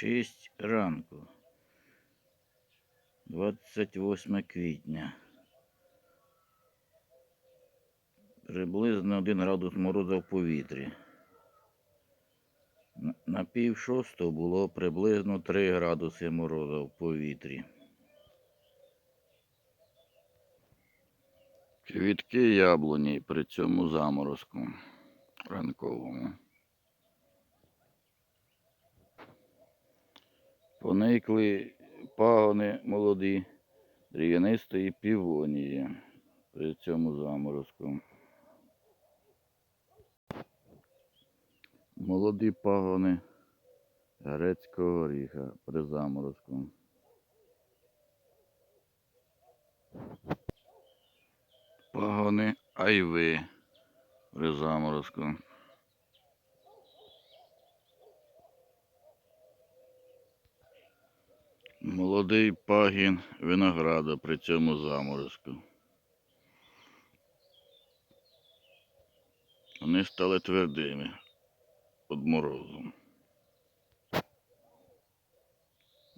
6 ранку. 28 квітня. Приблизно 1 градус мороза в повітрі. На- пів шостого було приблизно 3 градуси мороза в повітрі. Квітки яблуні при цьому заморозку ранковому. Поникли пагони молоді дрів'янистої півонії при цьому заморозку. Молоді пагони грецького горіха при заморозку. Пагони айви при заморозку. Молодий пагін винограда при цьому заморозку. Вони стали твердими від морозу.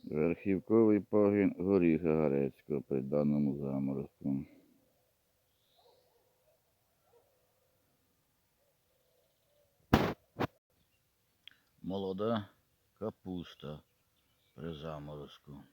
Верхівковий пагін горіха грецького при даному заморозку. Молода капуста при заморозку.